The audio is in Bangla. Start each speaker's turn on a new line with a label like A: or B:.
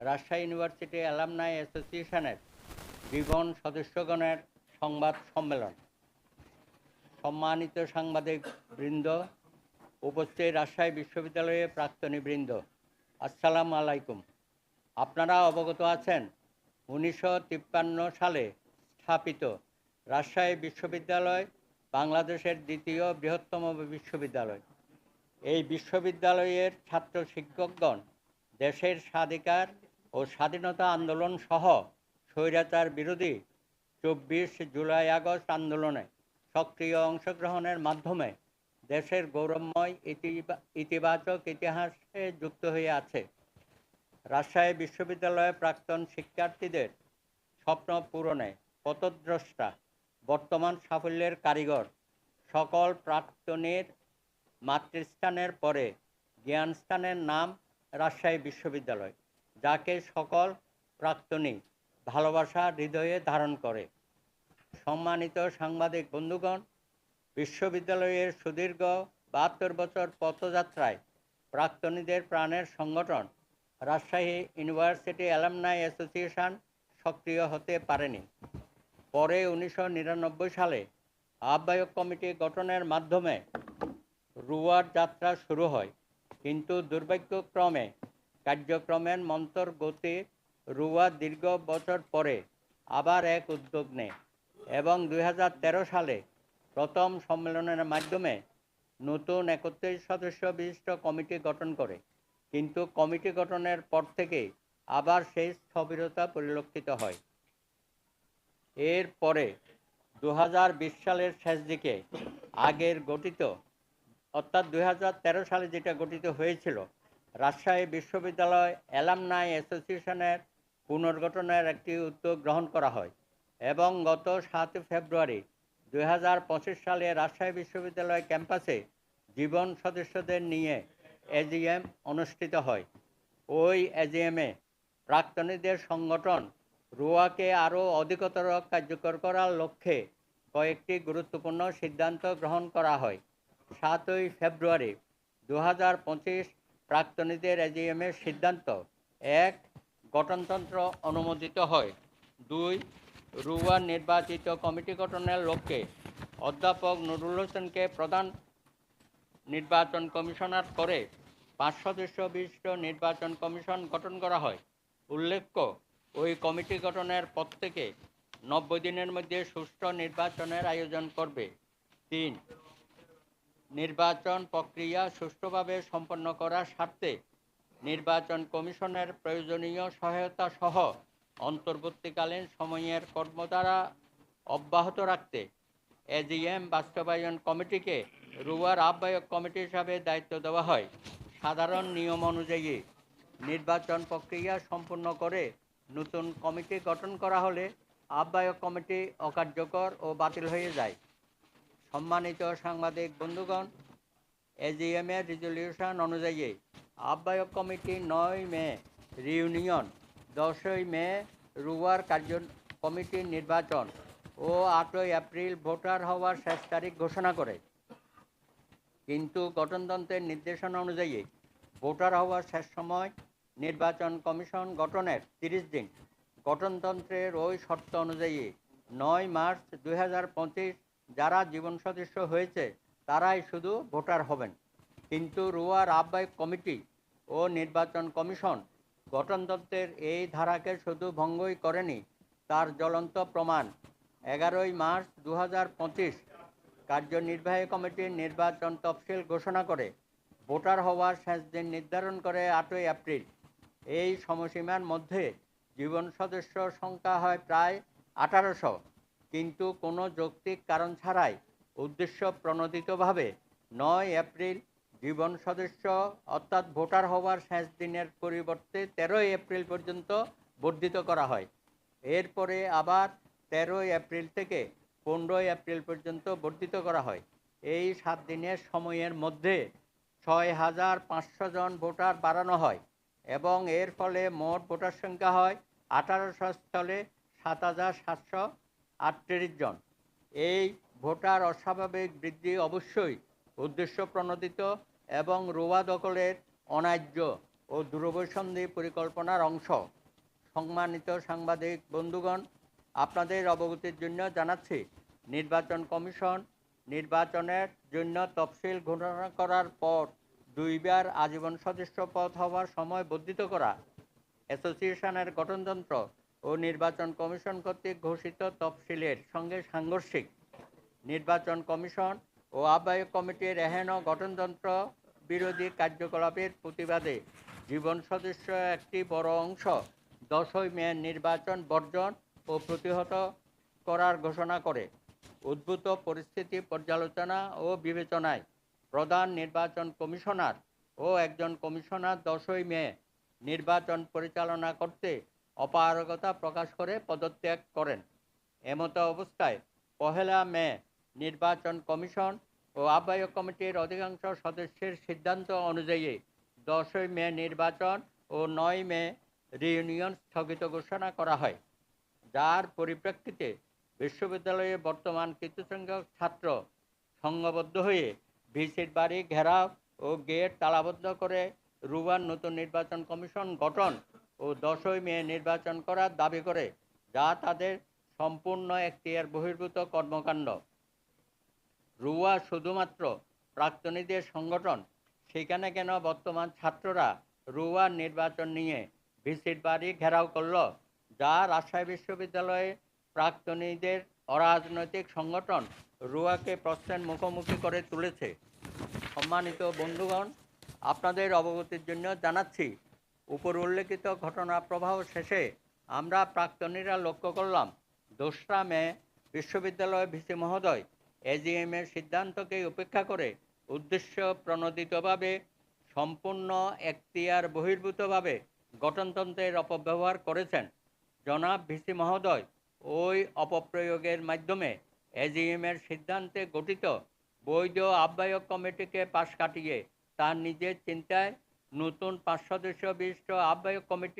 A: রাজশাহী ইউনিভার্সিটি অ্যালামনাই অ্যাসোসিয়েশনের জীবন সদস্যগণের সংবাদ সম্মেলন। সম্মানিত সাংবাদিক বৃন্দ, উপস্থিত রাজশাহী বিশ্ববিদ্যালয়ের প্রাক্তনী বৃন্দ, আসসালাম আলাইকুম। আপনারা অবগত আছেন, উনিশশো তিপ্পান্ন সালে স্থাপিত রাজশাহী বিশ্ববিদ্যালয় বাংলাদেশের দ্বিতীয় বৃহত্তম বিশ্ববিদ্যালয়। এই বিশ্ববিদ্যালয়ের ছাত্র শিক্ষকগণ দেশের স্বাধিকার ও স্বাধীনতা আন্দোলন সহ স্বৈরাচার বিরোধী চব্বিশ জুলাই আগস্ট আন্দোলনে সক্রিয় অংশগ্রহণের মাধ্যমে দেশের গৌরবময় ইতিবা- ইতিবাচক ইতিহাসে যুক্ত হয়ে আছে। রাজশাহী বিশ্ববিদ্যালয়ের প্রাক্তন শিক্ষার্থীদের স্বপ্ন পূরণে পথদ্রষ্টা, বর্তমান সাফল্যের কারিগর, সকল প্রাক্তনের মাতৃস্থানের পরে জ্ঞানস্থানের নাম রাজশাহী বিশ্ববিদ্যালয়। যাকে সকল প্রাক্তনী ভালোবাসা হৃদয়ে ধারণ করে। সম্মানিত সাংবাদিক বন্ধুগণ, বিশ্ববিদ্যালয়ের সুদীর্ঘ বাহাত্তর বছর পথযাত্রায় প্রাক্তনীদের প্রাণের সংগঠন রাজশাহী ইউনিভার্সিটি অ্যালামনাই অ্যাসোসিয়েশন সক্রিয় হতে পারেনি। পরে উনিশশো নিরানব্বই সালে আহ্বায়ক কমিটি গঠনের মাধ্যমে রুয়ার যাত্রা শুরু হয়। কিন্তু দুর্ভাগ্যক্রমে কার্যক্রমের মন্তর গতি রুয়া দীর্ঘ বছর পরে আবার এক উদ্যোগ নেয় এবং দুই হাজার তেরো সালে প্রথম সম্মেলনের মাধ্যমে নতুন একত্রিশ সদস্য বিশিষ্ট কমিটি গঠন করে কিন্তু কমিটি গঠনের পর থেকে আবার সেই স্থবিরতা পরিলক্ষিত হয়। এর পরে দু বিশ সালের শেষ দিকে আগের গঠিত অর্থাৎ দুই হাজার তেরো সালে যেটা গঠিত হয়েছিল রাজশাহী বিশ্ববিদ্যালয় অ্যালামনাই অ্যাসোসিয়েশনের পুনর্গঠনের একটি উদ্যোগ গ্রহণ করা হয় এবং গত সাত ফেব্রুয়ারি দুই সালে রাজশাহী বিশ্ববিদ্যালয় ক্যাম্পাসে জীবন সদস্যদের নিয়ে এজিএম অনুষ্ঠিত হয়। ওই এজিএমে প্রাক্তনীদের সংগঠন রুয়াকে আরও অধিকতর কার্যকর করার লক্ষ্যে কয়েকটি গুরুত্বপূর্ণ সিদ্ধান্ত গ্রহণ করা হয়। সাতই ফেব্রুয়ারি দু হাজার পঁচিশ প্রাক্তনীদের এজিএমের সিদ্ধান্ত। এক, গঠনতন্ত্র অনুমোদিত হয়। দুই, রুয়া নির্বাচিত কমিটি গঠনের লক্ষ্যে অধ্যাপক নুরুল হোসেনকে প্রধান নির্বাচন কমিশনার করে পাঁচ সদস্য বিশিষ্ট নির্বাচন কমিশন গঠন করা হয়। উল্লেখ্য, ওই কমিটি গঠনের পর থেকে নব্বই দিনের মধ্যে সুষ্ঠু নির্বাচনের আয়োজন করবে। তিন নির্বাচন প্রক্রিয়া সুষ্ঠুভাবে সম্পন্ন করার স্বার্থে নির্বাচন কমিশনের প্রয়োজনীয় সহায়তা সহ অন্তর্বর্তীকালীন সময়ের কর্মধারা অব্যাহত রাখতে এজিএম বাস্তবায়ন কমিটিকে রুয়ার আহ্বায়ক কমিটি হিসাবে দায়িত্ব দেওয়া হয়। সাধারণ নিয়ম অনুযায়ী নির্বাচন প্রক্রিয়া সম্পূর্ণ করে নতুন কমিটি গঠন করা হলে আহ্বায়ক কমিটি অকার্যকর ও বাতিল হয়ে যায়। সম্মানিত সাংবাদিক বন্ধুগণ এজিএমের রেজলিউশন অনুযায়ী আহ্বায়ক কমিটি নয় মে রিউনিয়ন দশই মে রুয়ার কার্য কমিটির নির্বাচন ও আটই এপ্রিল ভোটার হওয়ার শেষ তারিখ ঘোষণা করে। কিন্তু গঠনতন্ত্রের নির্দেশনা অনুযায়ী ভোটার হওয়ার শেষ সময় নির্বাচন কমিশন গঠনের তিরিশ দিন। গঠনতন্ত্রের ওই শর্ত অনুযায়ী নয় মার্চ দু হাজার পঁচিশ যারা জীবন সদস্য হয়েছে, তারাই শুধু ভোটার হবেন। কিন্তু রুয়ার আহ্বায়ক কমিটি ও নির্বাচন কমিশন গঠনতন্ত্রের এই ধারাকে শুধু ভঙ্গই করেনি, তার জ্বলন্ত প্রমাণ। এগারোই মার্চ দু হাজার পঁচিশ কার্যনির্বাহী কমিটির নির্বাচন তফসিল ঘোষণা করে ভোটার হওয়ার শেষ দিন নির্ধারণ করে আটই এপ্রিল। এই সময়সীমার মধ্যে জীবন সদস্য সংখ্যা হয় প্রায় আঠারোশো। কিন্তু কোনো যৌক্তিক কারণ ছাড়াই উদ্দেশ্য প্রণোদিতভাবে নয় এপ্রিল জীবন সদস্য অর্থাৎ ভোটার হওয়ার শেষ দিনের পরিবর্তে তেরোই এপ্রিল পর্যন্ত বর্ধিত করা হয়। এরপরে আবার তেরোই এপ্রিল থেকে পনেরোই এপ্রিল পর্যন্ত বর্ধিত করা হয়। এই সাত দিনের সময়ের মধ্যে ছয় হাজার পাঁচশো জন ভোটার বাড়ানো হয় এবং এর ফলে মোট ভোটার সংখ্যা হয় আঠারোশো স্থলে সাত হাজার সাতশো আটত্রিশ জন। এই ভোটার অস্বাভাবিক বৃদ্ধি অবশ্যই উদ্দেশ্য প্রণোদিত এবং রোয়া দখলের অন্যায্য ও দূরবৈসন্ধি পরিকল্পনার অংশ। সম্মানিত সাংবাদিক বন্ধুগণ, আপনাদের অবগতির জন্য জানাচ্ছি, নির্বাচন কমিশন নির্বাচনের জন্য তফসিল ঘোষণা করার পর দুইবার আজীবন সদস্য পদ হওয়ার সময় বর্ধিত করা, অ্যাসোসিয়েশনের গঠনতন্ত্র ও নির্বাচন কমিশন কর্তৃক ঘোষিত তফসিলের সঙ্গে সাংঘর্ষিক নির্বাচন কমিশন ও আহ্বায়ক কমিটির এহেন গঠনতন্ত্র বিরোধী কার্যকলাপের প্রতিবাদে জীবন সদস্য একটি বড় অংশ দশই মে নির্বাচন বর্জন ও প্রতিহত করার ঘোষণা করে। উদ্ভূত পরিস্থিতি পর্যালোচনা ও বিবেচনায় প্রধান নির্বাচন কমিশনার ও একজন কমিশনার দশই মে নির্বাচন পরিচালনা করতে অপারগতা প্রকাশ করে পদত্যাগ করেন। এমত অবস্থায় পহেলা মে নির্বাচন কমিশন ও আহ্বায়ক কমিটির অধিকাংশ সদস্যের সিদ্ধান্ত অনুযায়ী দশই মে নির্বাচন ও নয় মে রিউনিয়ন স্থগিত ঘোষণা করা হয়। যার পরিপ্রেক্ষিতে বিশ্ববিদ্যালয়ে বর্তমান কিছু সংখ্যক ছাত্র সংঘবদ্ধ হয়ে ভিসির বাড়ি ঘেরাও ও গেট তালাবদ্ধ করে রুবান নতুন নির্বাচন কমিশন গঠন ও দশই মে নির্বাচন করার দাবি করে, যা তাদের সম্পূর্ণ এখতিয়ার বহির্ভূত কর্মকাণ্ড। রুয়া শুধুমাত্র প্রাক্তনীদের সংগঠন, সেখানে কেন বর্তমান ছাত্ররা রুয়া নির্বাচন নিয়ে ভিসির বাড়ি ঘেরাও করল, যা রাজশাহী বিশ্ববিদ্যালয়ে প্রাক্তনীদের অরাজনৈতিক সংগঠন রুয়াকে প্রশ্নের মুখোমুখি করে তুলেছে। সম্মানিত বন্ধুগণ, আপনাদের অবগতির জন্য জানাচ্ছি উপর উল্লেখিত ঘটনা প্রবাহ শেষে আমরা প্রাক্তনীরা লক্ষ্য করলাম, দোসরা মে বিশ্ববিদ্যালয় ভিসি মহোদয় এজিএম এর সিদ্ধান্তকে উপেক্ষা করে উদ্দেশ্য প্রণোদিতভাবে সম্পূর্ণ এখতিয়ার বহির্ভূতভাবে গঠনতন্ত্রের অপব্যবহার করেছেন। জনাব ভিসি মহোদয় ওই অপপ্রয়োগের মাধ্যমে এজিএমের সিদ্ধান্তে গঠিত বৈধ আহ্বায়ক কমিটিকে পাশ কাটিয়ে তার নিজের চিন্তায় নতুন পাঁচ সদস্য বিশিষ্ট আহ্বায়ক কমিটি